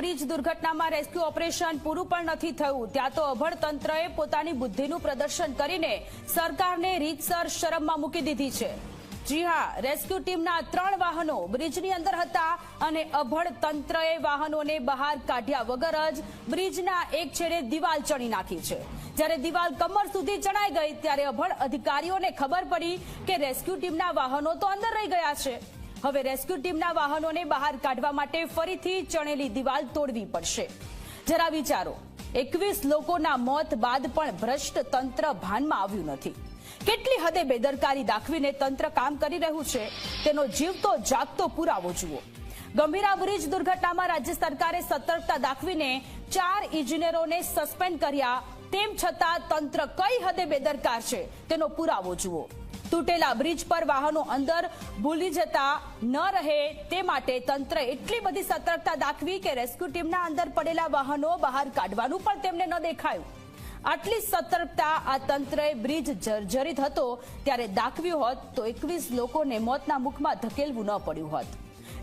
Bridge દુર્ઘટનામાં rescue operation પૂરું પણ નથી થયું. ત્યાં તો અભળ તંત્રએ પોતાની બુદ્ધિનું પ્રદર્શન કરીને સરકારને રીતસર શરમમાં મૂકી દીધી છે. જી હા, રેસ્ક્યુ ટીમના ત્રણ વાહનો બ્રિજની અંદર હતા અને અભળ તંત્રએ વાહનોને બહાર કાઢ્યા વગર જ બ્રિજના એક છેડે દિવાલ ચણી નાખી છે. જ્યારે દિવાલ કમર સુધી ચણાઈ ગઈ, ત્યારે અભળ અધિકારીઓને ખબર પડી કે રેસ્ક્યુ ટીમના વાહનો તો અંદર રહી ગયા છે. હવે રેસ્ક્યુ ટીમના વાહનોને બહાર કાઢવા માટે ફરીથી ચણેલી દિવાલ તોડવી પડશે. જરા વિચારો, એકવીસ લોકોના મોત બાદ પણ ભ્રષ્ટ તંત્ર ભાનમાં આવ્યું નથી. કેટલી હદે બેદરકારી દાખવીને તંત્ર કામ કરી રહ્યું છે? તેનો જીવતો જાગતો પુરાવો જુઓ. ગંભીરા બ્રિજ દુર્ઘટનામાં રાજ્ય સરકારે સતર્કતા દાખવીને ચાર ઇજનેરોને સસ્પેન્ડ કર્યા. તેમ છતાં તંત્ર કઈ હદે બેદરકાર છે તેનો પુરાવો જુઓ. તૂટેલા બ્રિજ પર વાહનો અંદર ભૂલી જતા ન રહે તે માટે તંત્ર એટલી બધી સતર્કતા દાખવી કે રેસ્ક્યુ ટીમના અંદર પડેલા વાહનો બહાર કાઢવાનું પણ તેમને ન દેખાયું. આટલી સતર્કતા આ તંત્રએ બ્રિજ જર્જરિત હતો ત્યારે દાખવ્યું હોત તો એકવીસ લોકોને મોતના મુખમાં ધકેલવું ન પડ્યું હોત.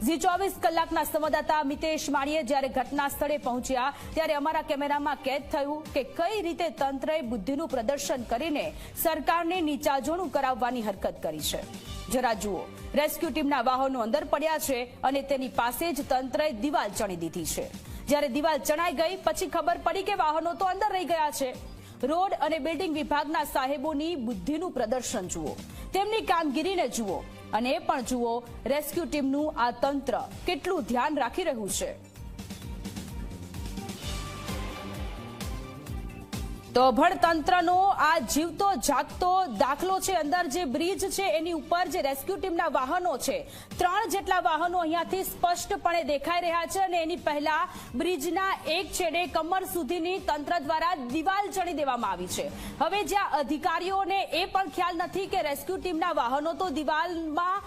ઝી ચોવીસ કલાકના સંવાદદાતા મિતેશ માળીએ જ્યારે ઘટના સ્થળે પહોંચ્યા ત્યારે અમારા કેમેરામાં કેદ થયું કે કઈ રીતે તંત્રએ બુદ્ધિનું પ્રદર્શન કરીને સરકારને નીચાજોણું કરાવવાની હરકત કરી છે. જરા જુઓ, રેસ્ક્યુ ટીમના વાહનો અંદર પડ્યા છે અને તેની પાસે જ તંત્રએ દિવાલ ચણી દીધી છે. જ્યારે દિવાલ ચણાઈ ગઈ, પછી ખબર પડી કે વાહનો તો અંદર રહી ગયા છે. રોડ અને બિલ્ડિંગ વિભાગના સાહેબોની બુદ્ધિનું પ્રદર્શન જુઓ. તેમની કામગીરીને જુઓ. અને એ પણ જુઓ રેસ્ક્યુ ટીમનું આ તંત્ર કેટલું ધ્યાન રાખી રહ્યું છે. તો અભણ તંત્રનો આ જીવતો જાગતો દાખલો છે. અંદર જે બ્રિજ છે, એની ઉપર જે રેસ્ક્યુ ટીમના વાહનો છે, ત્રણ જેટલા વાહનો અહીંયાથી સ્પષ્ટપણે દેખાઈ રહ્યા છે અને એની પહેલા બ્રિજના એક છેડે કમર સુધીની તંત્ર દ્વારા દિવાલ ચણી દેવામાં આવી છે. હવે જ્યાં અધિકારીઓને એ પણ ખ્યાલ નથી કે રેસ્ક્યુ ટીમના વાહનો તો દિવાલમાં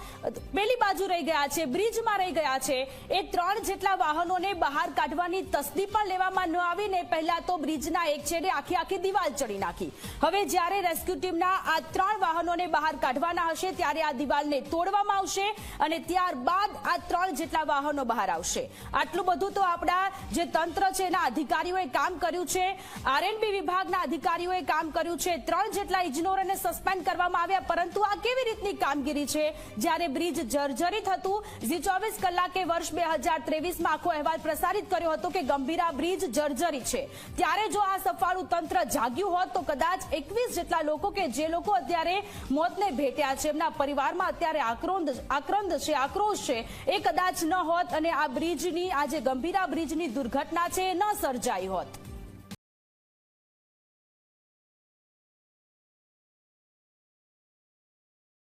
પેલી બાજુ રહી ગયા છે, બ્રિજમાં રહી ગયા છે. એ ત્રણ જેટલા વાહનોને બહાર કાઢવાની તસ્દી પણ લેવામાં ન આવીને પહેલા તો બ્રિજના એક છેડે આખી આખી દિવાલ ચડી નાખી. હવે જ્યારે રેસ્ક્યુ ટીમના આ ત્રણ વાહનોને બહાર કાઢવાના હશે, ત્યારે આ દિવાલને તોડવામાં આવશે અને ત્યારબાદ આ ત્રણ જેટલા વાહનો બહાર આવશે. આટલું બધું તો આપણા જે તંત્ર છે, એના અધિકારીઓએ કામ કર્યું છે. આરએનબી વિભાગના અધિકારીઓએ કામ કર્યું છે. ત્રણ જેટલા ઇજનોરોને સસ્પેન્ડ કરવામાં આવ્યા, પરંતુ આ કેવી રીતની કામગીરી છે? જ્યારે બ્રિજ જર્જરિત હતું જે ચોવીસ કલાકે વર્ષ બે હજાર ત્રેવીસમાં આખો અહેવાલ પ્રસારિત કર્યો હતો કે ગંભીરા બ્રિજ જર્જરી છે. ત્યારે જો આ સફાળું તંત્ર જાગ્યું હોત તો કદાચ એકવીસ જેટલા લોકો કે જે લોકો અત્યારે મોતને ભેટ્યા છે, એમના પરિવારમાં અત્યારે આક્રોંદ આક્રંદ છે, આક્રોશ છે, એ કદાચ ન હોત અને આ બ્રિજની આ જે ગંભીરા બ્રિજની દુર્ઘટના છે, એ ન સર્જાઈ હોત.